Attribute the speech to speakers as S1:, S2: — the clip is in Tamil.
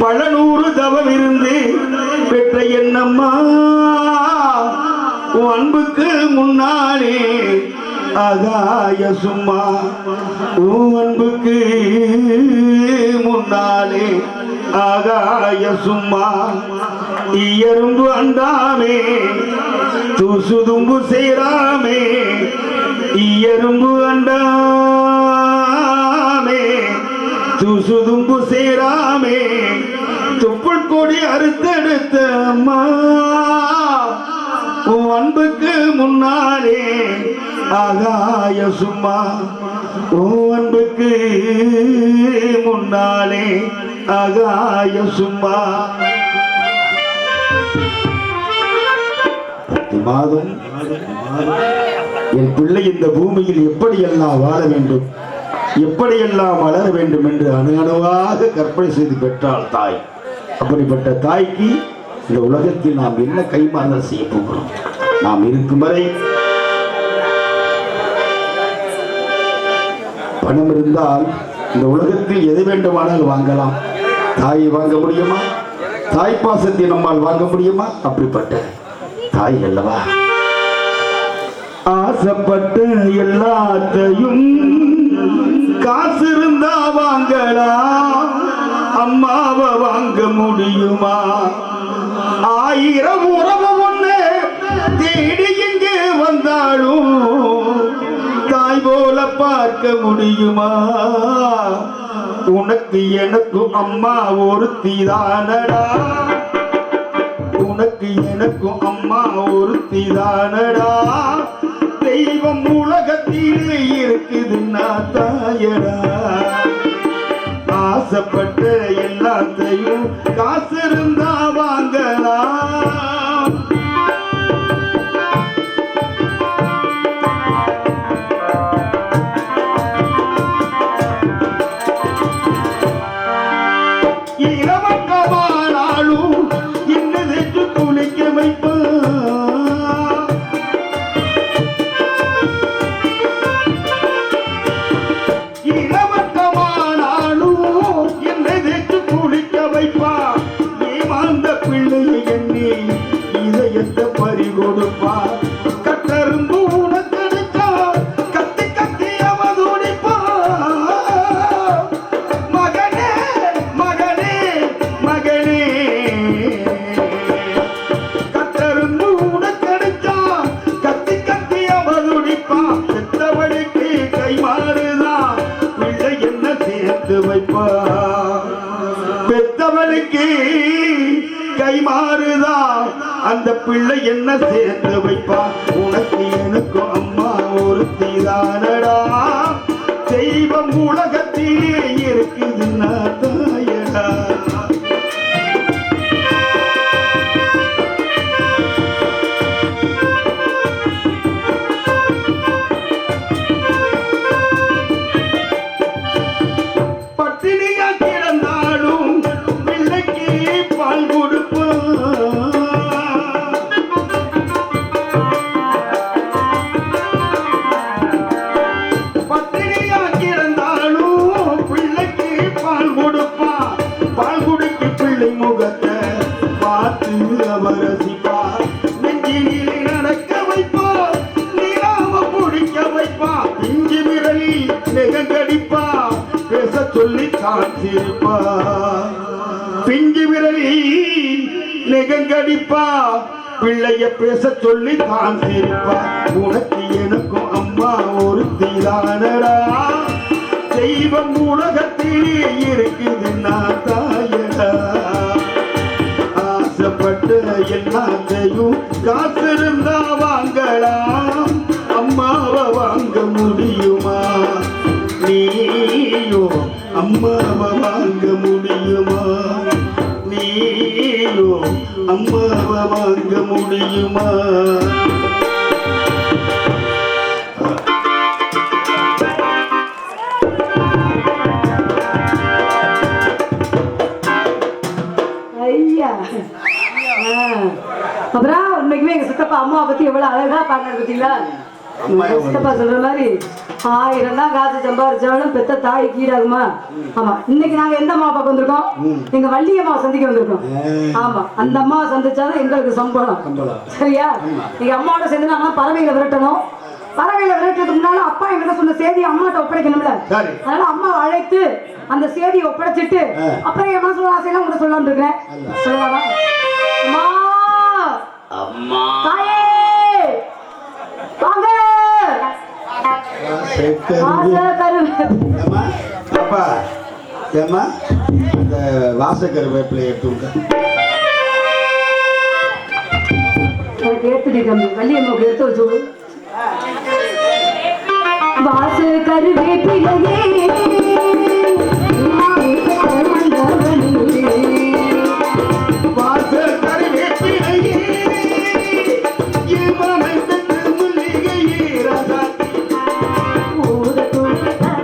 S1: பல நூறு தவம் இருந்து பெற்ற என்னம்மா? உன் அன்புக்கு முன்னாலே அகாய சும்மா. உன் அன்புக்கு முன்னாலே ஆகாய சும்மா. இயரும்பு அண்டாமே தூசுதும்பு சேராமே இயரும்பு அண்டா தூசுதும்பு சேராமே. துப்புள் கொடி அறுத்தெடுத்த அம்மா. உன் அன்புக்கு முன்னாலே ஆகாய சும்மா. உன் அன்புக்கு முன்னாலே ஆகாய சும்மா. மாதம் என் பிள்ளை இந்த பூமியில் எப்படியெல்லாம் வாழ வேண்டும்? எப்படியெல்லாம் வளர வேண்டும் என்று அணு அணுவாக கற்பனை செய்து பெற்றாள் தாய். அப்படிப்பட்ட தாய்க்கு இந்த உலகத்தில் நாம் என்ன கைமாறல் செய்ய போகிறோம்? நாம் இருக்கும் வரை பணம் இருந்தால் இந்த உலகத்தில் எது வேண்டுமானால் வாங்கலாம். தாயை வாங்க முடியுமா? தாய் பாசத்தை நம்மால் வாங்க முடியுமா? அப்படிப்பட்ட தாய் அல்லவா? ஆசைப்பட்ட எல்லாத்தையும் காசு இருந்தா வாங்கலாம் அம்மாவை வாங்க முடியுமா? ஆயிரம் உறவு ஒண்ணு தேடி இங்கு வந்தாலும் தாய் போல பார்க்க முடியுமா? உனக்கு எனக்கும் அம்மா ஒருத்தி தானடா. உனக்கு எனக்கும் அம்மா ஒருத்தி தானடா. ஆசைப்பட்ட எல்லாத்தையும் காசு பறி கொடுப்பா கட்டருந்து கத்தி கத்தி அவதுடிப்பா மகனே மகனே மகனே. கத்தருந்து உனக்கெடுத்தா கத்தி கத்தி அவதுடிப்பா செத்தவனுக்கு கை மாறுதான் பிள்ளை என்ன சேர்த்து பெத்தவனுக்கு கை மாறுதா? அந்த பிள்ளை என்ன சேர்த்து வைப்பா? உனக்கு எனக்கும் அம்மா ஒரு தீதானடா செய் சொல்லி காத்திருப்பா பிஞ்சு விரலி நெகங்கடிப்பா. பிள்ளைய பேச சொல்லி காத்திருப்பா உனக்கு எனக்கும் அம்மா ஒரு தீதானடா தெய்வம் உலகத்திலே இருக்குது நான் தாயடா. ஆசைப்பட்ட எல்லாத்தையும் காசு இருந்தா வாங்கலாம் அம்மாவை வாங்க முடியும். நீயோ அம்மாவை வாங்க முடியுமா? நீயோ அம்மாவை வாங்க முடியுமா?
S2: அப்புறம் உண்மைக்குமே எங்க சித்தப்பா அம்மாவை பத்தி எவ்வளவு அழகா பாடுறாரு பார்த்தீங்களா சித்தப்பா சொல்ற மாதிரி ஆயிரம் தான் காசு சம்பாதிச்சாலும் பெத்த தாய் கீழாகுமா? ஆமா. இன்னைக்கு நாங்க எந்த அம்மா பார்க்க வந்திருக்கோம்? எங்க வள்ளி அம்மா சந்திக்க வந்திருக்கோம். ஆமா. அந்த அம்மாவை சந்திச்சாதான் எங்களுக்கு சம்பளம். சரியா? நீங்க அம்மாவோட சேர்ந்து நாங்க பறவைகளை விரட்டணும். பறவைகளை விரட்டுறதுக்கு முன்னால அப்பா என்கிட்ட சொன்ன செய்தி அம்மாட்ட ஒப்படைக்கணும்ல?
S1: சரி.
S2: அதனால அம்மாவை அழைத்து அந்த செய்தியை ஒப்படைச்சிட்டு. அப்புறம் என் மனசுல ஆசையெல்லாம் உங்களை சொல்லலாம்னு இருக்கேன் சொல்லலாமா? அம்மா.
S1: அம்மா.
S2: தாயே. வாங்க. எனக்கு ஏத்துடி தம்பி வள்ளியம்மாவுக்கு எடுத்து வச்சு விடு வாசு கருவேப்பிலையே